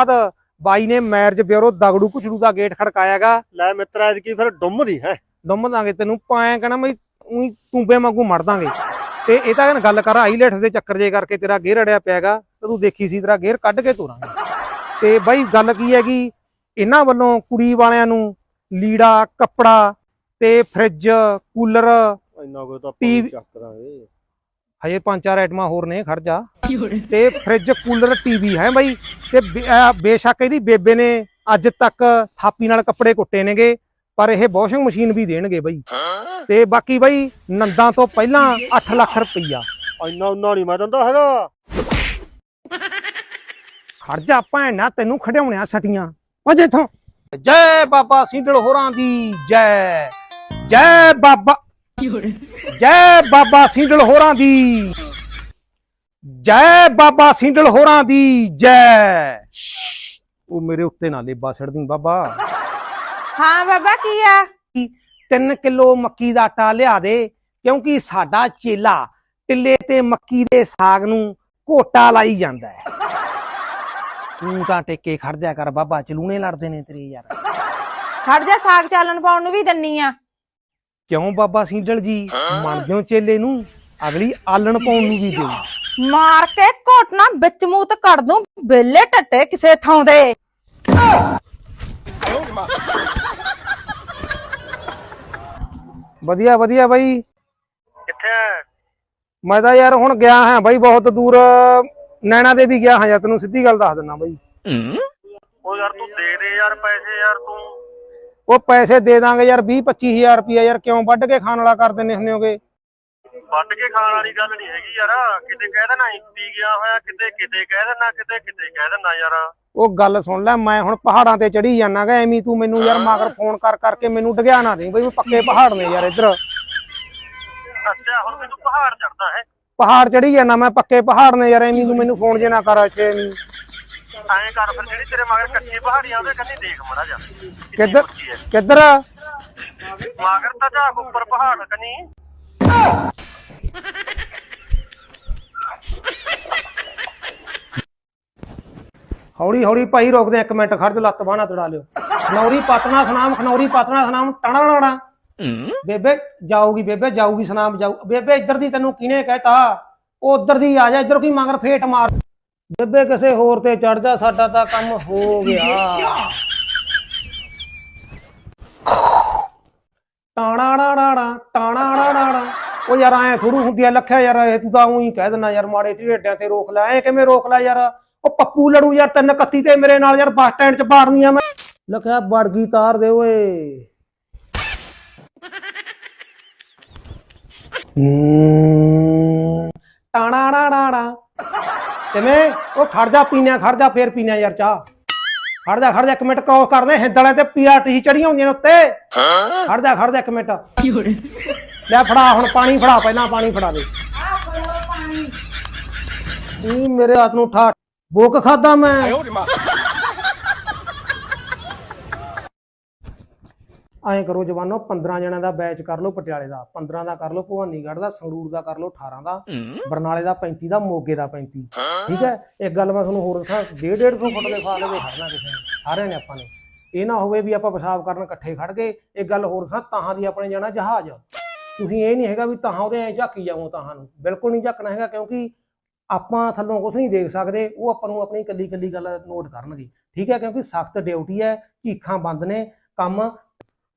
ਬਾਅਦ ਬਾਈ ਨੇ ਮੈਰਿਜ ਬਿਊਰੋ ਦਗੜੂ ਕੁਚੜੂ ਦਾ ਗੇਟ ਖੜਕਾਇਆਗਾ। ਲੈ ਮਿੱਤਰਾ ਕੀ ਫਿਰ ਡੁੰਮ ਦੀ ਹੈ? ਦਮ ਦਾਂਗੇ ਤੈਨੂੰ ਪਾਇਆ ਕਹਿਣਾ ਮੈਂ ਉਹੀ ਤੂੰਬੇ ਵਾਂਗੂ ਮੜ ਦਾਂਗੇ। ਤੇ ਇਹ ਤਾਂ ਗੱਲ ਕਰ ਆਈਲੈਟਸ ਦੇ ਚੱਕਰ ਜੇ ਕਰਕੇ ਤੇਰਾ ਗੇਅਰ ਅੜਿਆ ਪਿਆਗਾ ਤੇ ਤੂੰ ਦੇਖੀ ਸੀ ਤੇਰਾ ਗੇਅਰ ਕੱਢ ਕੇ ਤੋਰਾਂਗੇ। ਤੇ ਬਾਈ ਗੱਲ ਕੀ ਹੈਗੀ ਇਹਨਾਂ ਵੱਲੋਂ ਕੁੜੀ ਵਾਲਿਆਂ ਨੂੰ ਲੀੜਾ ਕੱਪੜਾ ਤੇ ਫ੍ਰਿਜ ਕੂਲਰ ਇੰਨਾ ਕੋਈ ਤਾਂ ਆਪਾਂ ਚੱਕ ਦਾਂਗੇ। ਹਜੇ ਪੰਜ ਚਾਰ ਆਈਟਮਾਂ ਹੋਰ ਨੇ ਖੜ ਜਾ। ਤੇ ਫ੍ਰਿਜ ਕੂਲਰ ਟੀਵੀ ਹੈ ਬਾਈ। ਤੇ ਬੇਸ਼ੱਕ ਇਹਦੀ ਬੇਬੇ ਨੇ ਅੱਜ ਤੱਕ ਥਾਪੀ ਨਾਲ ਕੱਪੜੇ ਕੁੱਟੇ ਨੇਗੇ ਪਰ ਇਹ ਵਾਸ਼ਿੰਗ ਮਸ਼ੀਨ ਵੀ ਦੇਣਗੇ ਬਾਈ। ਤੇ ਬਾਕੀ ਬਾਈ ਨੰਦਾਂ ਤੋਂ ਪਹਿਲਾਂ 8 ਲੱਖ ਰੁਪਈਆ। ਇੰਨਾ ਉਨਾ ਨਹੀਂ ਮੈਂ ਦਿੰਦਾ ਹੈਗਾ। ਖੜ ਜਾ ਭੈਣਾ ਤੈਨੂੰ ਖੜਾਉਣਿਆ ਸਟੀਆਂ। ਭੱਜ ਇਥੋਂ। ਜੈ ਬਾਬਾ ਸਿੰਧੜ ਹੋਰਾਂ ਦੀ ਜੈ। ਜੈ ਬਾਬਾ ਜੈ ਬਾਬਾ ਸਿੰਧੜ ਹੋਰਾਂ ਦੀ ਜੈ ਬਾਬਾ ਸਿੰਧੜ ਹੋਰਾਂ ਦੀ ਜੈ। ਉਹ ਮੇਰੇ ਉੱਤੇ ਨਾ ਲੇਬਾ ਛੱਡਦੀ ਬਾਬਾ। ਹਾਂ ਬਾਬਾ ਕੀ ਆ? 3 ਕਿਲੋ ਮੱਕੀ ਦਾ ਆਟਾ ਲਿਆ ਦੇ ਕਿਉਂਕਿ ਸਾਡਾ ਚੇਲਾ ਟਿੱਲੇ ਤੇ ਮੱਕੀ ਦੇ ਸਾਗ ਨੂੰ ਘੋਟਾ ਲਾਈ ਜਾਂਦਾ ਹੈ। ਤੂੰ ਤਾਂ ਟੇਕੇ ਖੜ ਜਾ ਕਰ ਬਾਬਾ ਚਲੂਣੇ ਲੜਦੇ ਨੇ ਤੇਰੇ ਯਾਰ। ਖੜ ਜਾ ਸਾਗ ਚਾਲਣ ਪਾਉਣ ਨੂੰ ਵੀ ਦੰਨੀ ਆ। ਕਿਉਂ ਬਾਬਾ ਸਿੰਡਲ ਜੀ? ਮੰਨਦੇ ਹੋ ਚੇਲੇ ਨੂੰ ਅਗਲੀ ਆਲਣ ਪਾਉਣ ਨੂੰ ਵੀ ਦਿਓ। ਮਾਰ ਕੇ ਘੋਟਣਾ ਵਿੱਚ ਮੂੰਹ ਤੇ ਕੱਢ ਦੂੰ ਬੇਲੇ ਟੱਟੇ ਕਿਸੇ ਥਾਂ ਦੇ। ਵਧੀਆ ਵਧੀਆ ਬਾਈ। ਕਿੱਥੇ ਮੈਂ ਤਾਂ ਯਾਰ ਹੁਣ ਗਿਆ ਹਾਂ ਬਾਈ ਬਹੁਤ ਦੂਰ ਨੈਣਾ ਦੇ ਵੀ ਗਿਆ ਹਾਂ ਯਾਰ ਤੈਨੂੰ ਸਿੱਧੀ ਗੱਲ ਦੱਸ ਦਿੰਦਾ ਬਾਈ। ਉਹ ਯਾਰ ਤੂੰ ਦੇ ਦੇ ਯਾਰ ਪੈਸੇ ਯਾਰ ਤੂੰ। ਉਹ ਪੈਸੇ ਦੇ ਦਾਂਗੇ ਯਾਰ 20 25000 ਰੁਪਇਆ ਯਾਰ ਕਿਉਂ ਵੱਢ ਕੇ ਖਾਣ ਵਾਲਾ ਕਰ ਦਿੰਦੇ ਹੁੰਦੇ ਹੋਗੇ? ਵੱਟ ਕੇ ਖਾਣ ਵਾਲੀ ਗੱਲ ਨਹੀਂ ਹੈਗੀ ਯਾਰ। ਕਿਤੇ ਕਹਿ ਦੇਣਾ ਇੰਪੀ ਗਿਆ ਹੋਇਆ ਕਿਤੇ ਕਿਤੇ ਕਹਿ ਦੇਣਾ ਕਿਤੇ ਕਿਤੇ ਕਹਿ ਦੇਣਾ ਯਾਰ। ਉਹ ਗੱਲ ਸੁਣ ਲੈ ਮੈਂ ਹੁਣ ਪਹਾੜਾਂ ਤੇ ਚੜੀ ਜਾਣਾਗਾ ਐਵੇਂ ਤੂੰ ਮੈਨੂੰ ਯਾਰ ਮਗਰ ਫੋਨ ਕਰ ਕਰਕੇ ਮੈਨੂੰ ਡਗਿਆ ਨਾ ਦੇਈਂ ਬਈ ਪੱਕੇ ਪਹਾੜ ਨੇ ਯਾਰ ਇੱਧਰ। ਅੱਛਾ ਹੁਣ ਮੈਨੂੰ ਪਹਾੜ ਚੜਦਾ ਹੈ। ਪਹਾੜ ਚੜੀ ਜਾਣਾ ਮੈਂ ਪੱਕੇ ਪਹਾੜ ਨੇ ਯਾਰ ਐਵੇਂ ਤੂੰ ਮੈਨੂੰ ਫੋਨ ਜੇ ਨਾ ਕਰ ਐਵੇਂ। ਐਂ ਕਰ ਫਿਰ ਜਿਹੜੀ ਤੇਰੇ ਮਗਰ ਕੱਚੀ ਪਹਾੜੀ ਆ ਉਹਦੇ ਕੰਨੀ ਦੇਖ ਮੜਾ ਜਾ ਕਿੱਧਰ। ਕਿੱਧਰ? ਮਗਰ ਤਾਂ ਜਾ ਉੱਪਰ ਪਹਾੜ ਕੰਨੀ। ਹੌਲੀ ਹੌਲੀ ਭਾਈ ਰੋਕਦੇ ਆ, ਇੱਕ ਮਿੰਟ ਖੜ ਜਾ ਲੱਤ ਬਾਹਣਾ ਤੜਾ ਲਿਓ। ਖਨੌਰੀ ਪਤਨਾ ਸੁਨਾਮ ਖਨੌਰੀ ਪਤਨਾ ਸੁਨਾਮ ਟਣਾ ਟਣਾ ਬੇਬੇ ਜਾਊਗੀ ਬੇਬੇ ਜਾਊਗੀ ਸੁਨਾਮ ਜਾਊ। ਬੇਬੇ ਇੱਧਰ ਦੀ ਤੈਨੂੰ ਕਿਹਨੇ ਕਹਿਤਾ? ਉਹ ਉੱਧਰ ਦੀ ਆ ਜਾ ਇੱਧਰ ਕੀ ਮਗਰ ਫੇਟ ਮਾਰ। ਬੇਬੇ ਕਿਸੇ ਹੋਰ ਤੇ ਚੜ ਜਾ ਸਾਡਾ ਤਾਂ ਕੰਮ ਹੋ ਗਿਆ। ਟਾਣਾ ਡਾੜਾ ਟਾਣਾ ਡਾੜਾ ਉਹ ਯਾਰ ਐ ਥੋੜੂ ਹੁੰਦੀ ਆ, ਲੱਖਿਆ ਯਾਰ, ਇਹ ਤੂੰ ਤਾਂ ਉਹੀ ਕਹਿ ਦਿੰਦਾ ਯਾਰ, ਮਾੜੇ ਢੇਡਿਆਂ ਤੇ ਰੋਕ ਲੈ। ਐ ਕਿਵੇਂ ਰੋਕ ਲੈ ਯਾਰ? ਉਹ ਪੱਪੂ ਲੜੂ ਯਾਰ, ਤਿੰਨ ਕੱਤੀ ਤੇ ਮੇਰੇ ਨਾਲ ਯਾਰ, ਬੱਸ ਸਟੈਂਡ 'ਚ ਬਾੜਨੀ ਆ ਮੈਂ। ਲੱਖਿਆ, ਵੜ ਗਈ ਤਾਰ ਦੇ ਓਏ। ਹੂੰ। ਟਾਣਾ ਡਾੜਾ ਕਿਵੇਂ? ਉਹ ਖੜ ਜਾ, ਪੀਣਿਆ, ਖੜ ਜਾ, ਫੇਰ ਪੀਣਿਆ ਯਾਰ ਚਾਹ। ਖੜ ਜਾ ਖੜ ਜਾ ਇੱਕ ਮਿੰਟ ਕ੍ਰੋਸ ਕਰਦੇ ਹਿੰਦਲੇ ਤੇ ਪੀਆਰਟੀ ਚੜੀਆਂ ਹੁੰਦੀਆਂ ਨੇ ਉੱਤੇ। ਖੜ ਜਾ ਖੜ ਜਾ ਇੱਕ ਮਿੰਟ। ਲੈ ਫੜਾ ਹੁਣ ਪਾਣੀ ਫੜਾ ਪਹਿਲਾਂ ਪਾਣੀ ਫੜਾ ਦੇ। ਇਹ ਮੇਰੇ ਹੱਥ ਨੂੰ ਠਾ ਬੋਕ ਖਾਦਾ ਮੈਂ। ਐਂ ਕਰੋ ਜਵਾਨੋ 15 ਜਣਿਆਂ ਦਾ ਬੈਚ ਕਰ ਲਓ ਪਟਿਆਲੇ ਦਾ। 15 ਦਾ ਕਰ ਲਓ ਭਵਾਨੀਗੜ੍ਹ ਦਾ ਸੰਗਰੂਰ ਦਾ ਕਰ ਲਓ 18 ਦਾ ਬਰਨਾਲੇ ਦਾ 35 ਦਾ ਮੋਗੇ ਦਾ 35 ਠੀਕ ਹੈ? ਇੱਕ ਗੱਲ ਮੈਂ ਤੁਹਾਨੂੰ ਹੋਰ ਦੱਸਾਂ 1.5 150 ਫੁੱਟ ਦੇ ਫਾਲੇ ਦੇ ਖੜਨਾ ਕਿਸੇ ਨੇ ਸਾਰਿਆਂ ਨੇ ਆਪਾਂ ਨੇ। ਇਹ ਨਾ ਹੋਵੇ ਵੀ ਆਪਾਂ ਪਿਸ਼ਾਬ ਕਰਨ ਇਕੱਠੇ ਖੜ ਗਏ। ਇੱਕ ਗੱਲ ਹੋਰ ਦੱਸਾਂ ਤਾਹਾਂ ਦੀ ਆਪਣੇ ਜਾਣਾ ਜਹਾਜ਼। ਤੁਸੀਂ ਇਹ ਨਹੀਂ ਹੈਗਾ ਵੀ ਤਾਹਾਂ ਉਹਦੇ ਐ ਝਾਕੀ ਜਾਵੋ ਤਾਹਾਂ ਨੂੰ। ਬਿਲਕੁਲ ਨਹੀਂ ਝਾਕਣਾ ਹੈਗਾ ਕਿਉਂਕਿ ਆਪਾਂ ਥੱਲੋਂ ਕੁਝ ਨਹੀਂ ਦੇਖ ਸਕਦੇ ਉਹ ਆਪਾਂ ਨੂੰ ਆਪਣੀ ਕੱਲੀ ਕੱਲੀ ਗੱਲ ਨੋਟ ਕਰਨਗੇ। ਠੀਕ ਹੈ? ਕਿਉਂਕਿ ਸਖਤ ਡਿਊਟੀ ਹੈ ਝੀਖਾਂ ਬੰਦ ਨੇ ਕੰਮ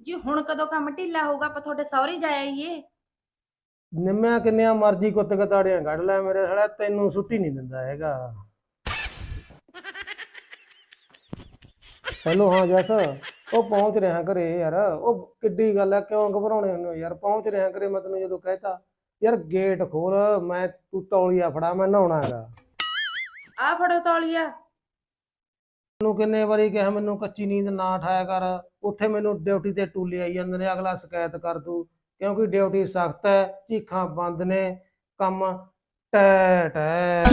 ਜੀ ਹੁਣ ਕਦੋਂ ਕੰਮ ਢਿੱਲਾ ਹੋਊਗਾ? ਆਪਾਂ ਤੁਹਾਡੇ ਸਹੁਰੇ ਜਾ ਆਈਏ ਨਿੰਮਿਆ ਕਿੰਨਿਆਂ ਮਰਜ਼ੀ ਕੁੱਤ ਕਤਾੜੀਆਂ ਕੱਢ ਲੈ ਮੇਰੇ ਸਾਲਾ ਤੈਨੂੰ ਛੁੱਟੀ ਨਹੀਂ ਦਿੰਦਾ ਹੈਗਾ। ਹੈਲੋ ਹਾਂ ਜੱਸ ਉਹ ਪਹੁੰਚ ਰਿਹਾ ਘਰੇ ਯਾਰ। ਉਹ ਕਿੱਡੀ ਗੱਲ ਹੈ ਕਿਉਂ ਘਬਰਾਉਣੇ ਹੁੰਦੇ ਹੋ ਯਾਰ? ਪਹੁੰਚ ਰਿਹਾ ਘਰੇ ਮੈਂ ਤੈਨੂੰ ਜਦੋਂ ਕਹਿਤਾ ਯਾਰ ਗੇਟ ਖੋਲ ਮੈਂ ਤੂੰ ਤੌਲੀਆ ਫੜਾ ਮੈਂ ਨਹਾਉਣਾ ਹੈਗਾ। ਆ ਫੜੋ ਤੌਲੀਆ। ਮੈਨੂੰ ਕਿੰਨੇ ਵਾਰੀ ਕਿਹਾ ਮੈਨੂੰ ਕੱਚੀ ਨੀਂਦ ਨਾ ਠਾਇਆ ਕਰ? ਉੱਥੇ ਮੈਨੂੰ ਡਿਊਟੀ ਤੇ ਟੂਲੇ ਆਈ ਜਾਂਦੇ ਨੇ, ਅਗਲਾ ਸ਼ਿਕਾਇਤ ਕਰ ਦੂ। ਕਿਉਂਕਿ ਡਿਊਟੀ ਸਖਤ ਹੈ ਝੀਖਾਂ ਬੰਦ ਨੇ, ਕੰਮ ਟੈ ਟੈ